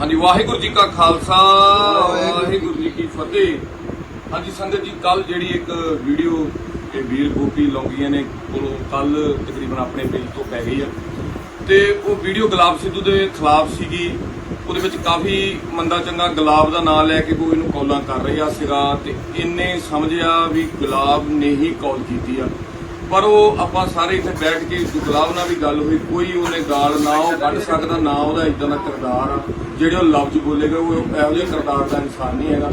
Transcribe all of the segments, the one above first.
ਹਾਂਜੀ ਵਾਹਿਗੁਰੂ ਜੀ ਕਾ ਖਾਲਸਾ ਵਾਹਿਗੁਰੂ ਜੀ ਕੀ ਫਤਿਹ। ਹਾਂਜੀ ਸੰਗਤ ਜੀ ਕੱਲ ਜਿਹੜੀ ਇੱਕ ਵੀਡੀਓ ਇਹ ਵੀਰ ਗੋਪੀ ਲੌਂਗੀਆਂ ਨੇ ਕੋਲੋਂ ਕੱਲ ਤਕਰੀਬਨ ਆਪਣੇ ਪੇਜ ਤੋਂ ਪੈ ਗਈ ਆ। ਤੇ ਉਹ ਵੀਡੀਓ ਗੁਲਾਬ ਸਿੱਧੂ ਦੇ ਖਿਲਾਫ ਸੀਗੀ। ਉਹਦੇ ਵਿੱਚ ਕਾਫੀ ਮੰਦਾ ਚੰਗਾ ਗੁਲਾਬ ਦਾ ਨਾਮ ਲੈ ਕੇ ਕੋਈ ਇਹਨੂੰ ਕੌਲਾਂ ਕਰ ਰਿਹਾ ਸੀਗਾ ਤੇ ਇਹਨੇ ਸਮਝਿਆ ਵੀ ਗੁਲਾਬ ਨੇ ਹੀ ਕੌਲ ਕੀਤੀ ਆ। ਪਰ ਉਹ ਆਪਾਂ ਸਾਰੇ ਇੱਥੇ ਬੈਠ ਕੇ ਗੁਲਾਬ ਨਾਲ ਵੀ ਗੱਲ ਹੋਈ, ਕੋਈ ਉਹਨੇ ਗਾਲ ਨਾ ਉਹ ਕੱਢ ਸਕਦਾ, ਨਾ ਉਹਦਾ ਇਦਾਂ ਦਾ ਕਿਰਦਾਰ ਆ। ਜਿਹੜੇ ਉਹ ਲਫ਼ਜ਼ ਬੋਲੇਗਾ ਉਹ ਇਹੋ ਜਿਹੇ ਕਿਰਦਾਰ ਦਾ ਇਨਸਾਨ ਨਹੀਂ ਹੈਗਾ।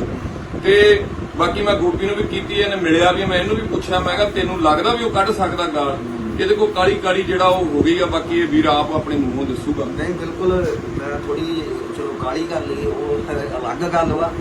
ਤੇ ਬਾਕੀ ਮੈਂ ਗੋਪੀ ਨੂੰ ਵੀ ਕੀਤੀ, ਇਹਨੇ ਮਿਲਿਆ ਵੀ, ਮੈਂ ਇਹਨੂੰ ਵੀ ਪੁੱਛਿਆ, ਮੈਂ ਕਿਹਾ ਤੈਨੂੰ ਲੱਗਦਾ ਵੀ ਉਹ ਕੱਢ ਸਕਦਾ ਗਾਲ? ਇਹਦੇ ਕੋਲ ਕਾਲੀ ਕਾਲੀ ਜਿਹੜਾ ਉਹ ਹੋ ਗਈ ਆ, ਬਾਕੀ ਇਹ ਵੀਰ ਆਪ ਆਪਣੇ ਮੂੰਹੋਂ ਦੱਸੂਗਾ। ਨਹੀਂ, ਬਿਲਕੁਲ, ਮੈਂ ਥੋੜੀ ਚਲੋ ਕਾਲੀ ਕਰ ਲਈ ਉਹ ਅਲੱਗ ਗੱਲ ਵਾ।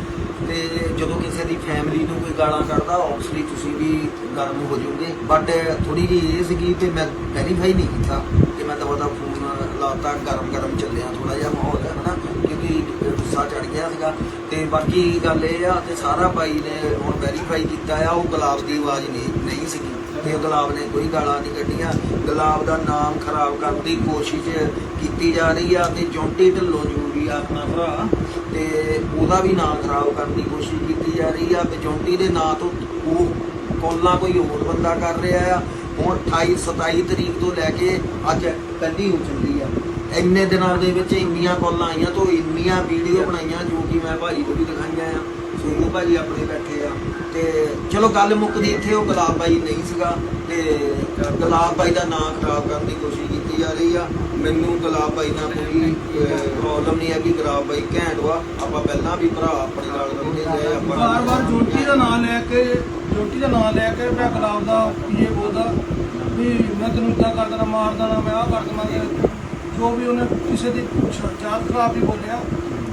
ਤੇ ਜਦੋਂ ਕਿਸੇ ਦੀ ਫੈਮਿਲੀ ਨੂੰ ਕੋਈ ਗਾਲਾਂ ਕੱਢਦਾ ਆਬਵੀਅਸਲੀ ਤੁਸੀਂ ਵੀ ਗਰਮ ਹੋ ਜਾਓਗੇ। ਬਟ ਥੋੜੀ ਜਿਹੀ ਇਹ ਸੀਗੀ ਤੇ ਮੈਂ ਵੈਰੀਫਾਈ ਨਹੀਂ ਕੀਤਾ ਕਿ ਮੈਂ ਦਵਾ ਦਾ ਫੋਨ ਲਾਤਾ ਗਰਮ ਗਰਮ ਚੱਲਿਆ ਥੋੜਾ ਜਿਹਾ ਮਾਹੌਲ ਹੈ, ਹਨਾ? ਕਿਉਂਕਿ ਗੁੱਸਾ ਚੜ ਗਿਆ ਸੀਗਾ। ਤੇ ਬਾਕੀ ਗੱਲ ਇਹ ਆ ਤੇ ਸਾਰਾ ਭਾਈ ਨੇ ਹੁਣ ਵੈਰੀਫਾਈ ਕੀਤਾ ਆ, ਉਹ ਗੁਲਾਬ ਦੀ ਆਵਾਜ਼ ਨਹੀਂ ਨਹੀਂ ਸੀਗੀ। ਤੇ ਗੁਲਾਬ ਨੇ ਕੋਈ ਗਾਲਾਂ ਨਹੀਂ ਕੱਢੀਆਂ। ਗੁਲਾਬ ਦਾ ਨਾਮ ਖਰਾਬ ਕਰਨ ਦੀ ਕੋਸ਼ਿਸ਼ ਕੀਤੀ ਜਾ ਰਹੀ ਆ ਤੇ ਜੌਂਟੀ ਢਿੱਲੋਂ ਜ਼ਰੂਰੀ ਆ ਆਪਣਾ ਭਰਾ। ਤੇ ਉਹਦਾ ਵੀ ਨਾਮ ਖਰਾਬ ਕਰਨ ਦੀ ਕੋਸ਼ਿਸ਼ ਕੀਤੀ ਜਾ ਰਹੀ ਆ ਤੇ ਜੌਂਟੀ ਦੇ ਨਾਂ ਤੋਂ ਉਹ ਕੋਲਾ ਕੋਈ ਹੋਰ ਬੰਦਾ ਕਰ ਰਿਹਾ ਆ। ਹੁਣ 28 27 ਤਰੀਕ ਤੋਂ ਲੈ ਕੇ ਅੱਜ ਪਹਿਲੀ ਹੋ ਚੱਲੀ ਆ। ਇੰਨੇ ਦਿਨਾਂ ਦੇ ਵਿੱਚ ਇੰਨੀਆਂ ਕਾਲਾਂ ਆਈਆਂ ਤੋਂ ਇੰਨੀਆਂ ਵੀਡੀਓ ਬਣਾਈਆਂ ਜੋ ਕਿ ਮੈਂ ਭਾਜੀ ਨੂੰ ਵੀ ਦਿਖਾਈਆਂ ਆ। ਸੋਨੂ ਭਾਜੀ ਆਪਣੇ ਬੈਠੇ ਆ। ਤੇ ਚਲੋ ਗੱਲ ਮੁੱਕਦੀ ਇੱਥੇ, ਉਹ ਗੁਲਾਬ ਬਾਈ ਨਹੀਂ ਸੀਗਾ ਤੇ ਗੁਲਾਬ ਬਾਈ ਦਾ ਨਾਂ ਖਰਾਬ ਕਰਨ ਦੀ ਕੋਸ਼ਿਸ਼ ਕੀਤੀ ਜਾ ਰਹੀ ਆ। ਮੈਨੂੰ ਗੁਲਾਬ ਬਾਈ ਨਾਲ ਕੋਈ ਪ੍ਰੋਬਲਮ ਨਹੀਂ ਹੈ ਕਿ ਗੁਲਾਬ ਬਾਈ ਘੈਂਟ ਵਾ। ਆਪਾਂ ਪਹਿਲਾਂ ਵੀ ਭਰਾ ਆਪਣੇ ਨਾਲ ਰਹਿੰਦੇ ਰਹੇ, ਆਪਾਂ ਵਾਰ ਵਾਰ ਜੋਟੀ ਦਾ ਨਾਂ ਲੈ ਕੇ, ਜੋਟੀ ਦਾ ਨਾਂ ਲੈ ਕੇ ਮੈਂ ਗੁਲਾਬ ਦਾ ਇਹ ਬੋਲਦਾ, ਵੀ ਮੈਂ ਤੈਨੂੰ ਇਦਾਂ ਕਰ ਦੇਣਾ, ਮਾਰ ਦੇਣਾ, ਮੈਂ ਆਹ ਕਰ ਦੇਣਾ ਜੋ ਵੀ ਉਹਨੇ ਕਿਸੇ ਦੀ ਚਾਲ ਖਰਾਬ ਹੀ ਬੋਲਿਆ।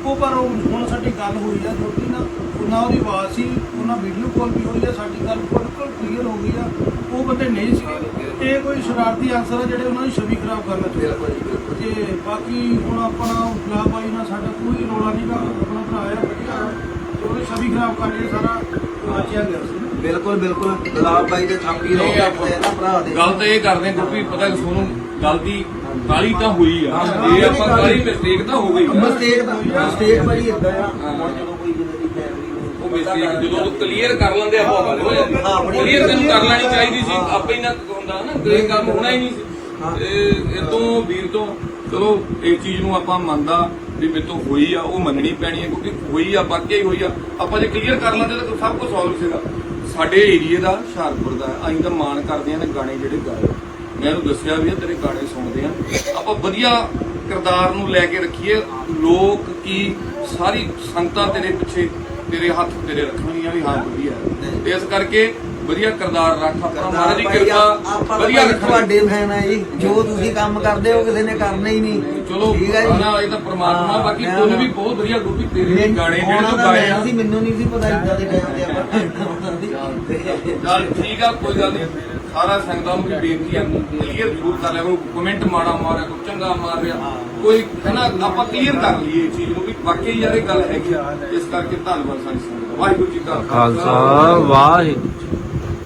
ਉਹ ਪਰ ਉਹ ਹੁਣ ਸਾਡੀ ਗੱਲ ਹੋਈ ਆ ਜੋਟੀ ਨਾਲ। ਉਹਨਾਂ ਉਹਦੀ ਆਵਾਜ਼ ਸੀ ਉਹਨਾਂ ਵੀਡੀਓ ਕਾਲ ਵੀ ਹੋਈ ਆ ਸਾਡੀ ਗੱਲ ਬਿਲਕੁਲ ਕਲੀਅਰ ਹੋ ਗਈ ਆ। ਉਹ ਬੰਦੇ ਨਹੀਂ ਸੀਗੇ ਇਹ ਕੋਈ ਸ਼ਰਾਰਤੀ ਅਨਸਰ ਆ ਜਿਹੜੇ ਉਹਨਾਂ ਦੀ ਛਵੀ ਖਰਾਬ ਕਰਨਾ ਚਾਹੁੰਦੇ ਤੇ ਬਾਕੀ ਹੁਣ ਆਪਣਾ ਗੁਲਾਬ ਬਾਈ ਨਾਲ ਸਾਡਾ ਕੋਈ ਰੋਲਾ ਨਹੀਂ ਗਾ। ਆਪਣਾ ਭਰਾ ਆ ਵਧੀਆ ਤੇ ਉਹਨੇ ਛਵੀ ਖਰਾਬ ਕਰ ਲਈ ਸਾਰਾ ਵਾਚਿਆ ਗਿਆ ਸੀ। ਬਿਲਕੁਲ ਬਿਲਕੁਲ। ਗੁਲਾਬ ਬਾਈ ਦੇ ਥਾਪੀ ਰੋ ਨਾ ਭਰਾ ਦੇ। ਗੱਲ ਤਾਂ ਇਹ ਕਰਦੇ ਕਿਉਂਕਿ ਪਤਾ ਕਿ ਸੋਨੂੰ ਗੱਲ ਦੀ ਕਾਲੀ ਤਾਂ ਹੋਈ ਆ। ਇਹ ਆਪਾਂ ਕਾਲੀ ਮਿਸਟੇਕ ਤਾਂ ਹੋ ਗਈ। ਆ। ਮਸਟੇਕ ਮਸਟੇਕ ਬੜੀ ਇਦਾਂ ਆ। ਮਿਸਟੇਕ ਜਦੋਂ ਕਲੀਅਰ ਕਰ ਲੈਂਦੇ ਆਪਾਂ ਗੱਲ ਹੋ ਜਾਂਦੀ ਕਲੀਅਰ ਤੈਨੂੰ ਕਰ ਲੈਣੀ ਚਾਹੀਦੀ ਸੀ। ਆਪੇ ਹੀ ਨਾ ਹੁੰਦਾ ਨਾ ਤੇ ਇਹ ਕੰਮ ਹੋਣਾ ਹੀ ਨਹੀਂ ਹਾਂ। ਸੀ ਤੇ ਇਹ ਤੋਂ ਵੀਰ ਤੋਂ ਚਲੋ ਇਹ ਚੀਜ਼ ਨੂੰ ਆਪਾਂ ਮੰਨਦਾ ਵੀ ਮੇਰੇ ਤੋਂ ਹੋਈ ਆ ਉਹ ਮੰਨਣੀ ਪੈਣੀ ਹੈ ਕਿਉਂਕਿ ਹੋਈ ਆ ਵਾਕਿਆ ਹੀ ਹੋਈ ਆ। ਆਪਾਂ ਜੇ ਕਲੀਅਰ ਕਰ ਲੈਂਦੇ ਤਾਂ ਸਭ ਕੁਝ ਸੋਲਵ ਸੀਗਾ। ਸਾਡੇ ਏਰੀਏ ਦਾ ਹੁਸ਼ਿਆਰਪੁਰ ਦਾ ਅਸੀਂ ਤਾਂ ਮਾਣ ਕਰਦੇ ਆ ਨੇ ਗਾਣੇ ਜਿਹੜੇ ਗਾਏ। ਮੈਂ ਉਹਨੂੰ ਦੱਸਿਆ ਵੀ ਤੇਰੇ ਗਾਣੇ ਸੁਣਦੇ ਆ। ਆਪਾਂ ਵਧੀਆ ਕਿਰਦਾਰ ਨੂੰ ਲੈ ਕੇ ਰੱਖੀਏ। ਲੋਕ ਕੀ ਸਾਰੀ ਸੰਗਤਾਂ ਤੇਰੇ ਪਿੱਛੇ ਤੇਰੇ ਹੱਥ ਤੇਰੇ ਰੱਖਣਗੀਆਂ ਵੀ ਹਾਂ ਵਧੀਆ। ਤੇ ਇਸ ਕਰਕੇ ਵਧੀਆ ਕਿਰਦਾਰ ਰੱਖ ਆਪਣਾ ਮਹਾਰਾਜ ਦੀ ਕਿਰਪਾ ਵਧੀਆ ਰੱਖਣਾ। ਤੁਹਾਡੇ ਫੈਨ ਆ ਜੀ। ਜੋ ਤੁਸੀਂ ਕੰਮ ਕਰਦੇ ਹੋ ਕਿਸੇ ਨੇ ਕਰਨਾ ਹੀ ਨਹੀਂ। ਚਲੋ ਨਾ ਇਹ ਤਾਂ ਪ੍ਰਮਾਤਮਾ ਬਾਕੀ ਮੈਂ ਤੁਹਾਨੂੰ ਵੀ ਬਹੁਤ ਵਧੀਆ ਗੋਪੀ ਤੇਰੇ ਗਾਣੇ ਜਿਹੜੇ ਤੂੰ ਗਾਏ ਆ ਮੈਨੂੰ ਨਹੀਂ ਸੀ ਪਤਾ ਇਦਾਂ ਦੇ ਟਾਈਮ ਤੇ ਆਪਾਂ ਚੱਲ ਠੀਕ ਆ ਕੋਈ ਗੱਲ ਨਹੀਂ। ਸਾਰਾ ਸੰਗਤਾਂ ਨੂੰ ਵੀ ਬੇਨਤੀ ਆ ਕਲੀਅਰ ਜ਼ਰੂਰ ਕਰ ਲਿਆ ਕੋਈ ਕਮੈਂਟ ਮਾੜਾ ਮਾਰਿਆ ਕੋਈ ਚੰਗਾ ਮਾਰ ਰਿਹਾ ਕੋਈ ਹਨਾ ਆਪਾਂ ਕਲੀਅਰ ਕਰ ਲਈਏ ਇਹ ਚੀਜ਼ ਨੂੰ ਵੀ ਵਾਕਈ ਯਾਰ ਇਹ ਗੱਲ ਹੈਗੀ ਆ। ਇਸ ਕਰਕੇ ਧੰਨਵਾਦ ਸਾਰੀ ਸੰਗਤ ਵਾਹਿਗੁਰੂ ਜੀ ਕਾ ਖਾਲਸਾ। ਵਾਹਿਗੁਰੂ